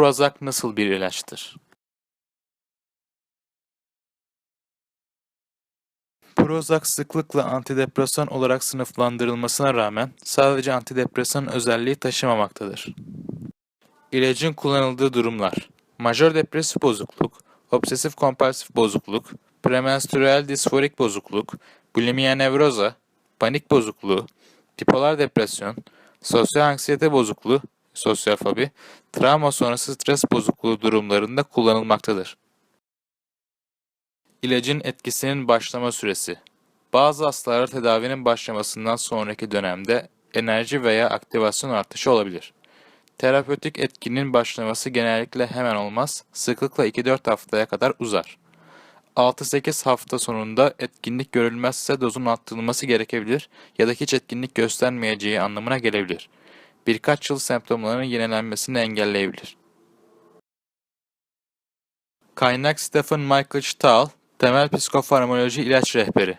Prozac nasıl bir ilaçtır? Prozac sıklıkla antidepresan olarak sınıflandırılmasına rağmen sadece antidepresan özelliği taşımamaktadır. İlacın kullanıldığı durumlar Majör depresif bozukluk, obsesif kompulsif bozukluk, premenstrüel disforik bozukluk, bulimia nevroza, panik bozukluğu, bipolar depresyon, sosyal anksiyete bozukluğu, sosyal fobi, travma sonrası stres bozukluğu durumlarında kullanılmaktadır. İlacın etkisinin başlama süresi Bazı hastalarda tedavinin başlamasından sonraki dönemde enerji veya aktivasyon artışı olabilir. Terapötik etkinin başlaması genellikle hemen olmaz, sıklıkla 2-4 haftaya kadar uzar. 6-8 hafta sonunda etkinlik görülmezse dozun arttırılması gerekebilir ya da hiç etkinlik göstermeyeceği anlamına gelebilir. Birkaç yıl semptomların yenilenmesini engelleyebilir. Kaynak Stephen Michael Stahl, Temel Psikofarmakoloji İlaç Rehberi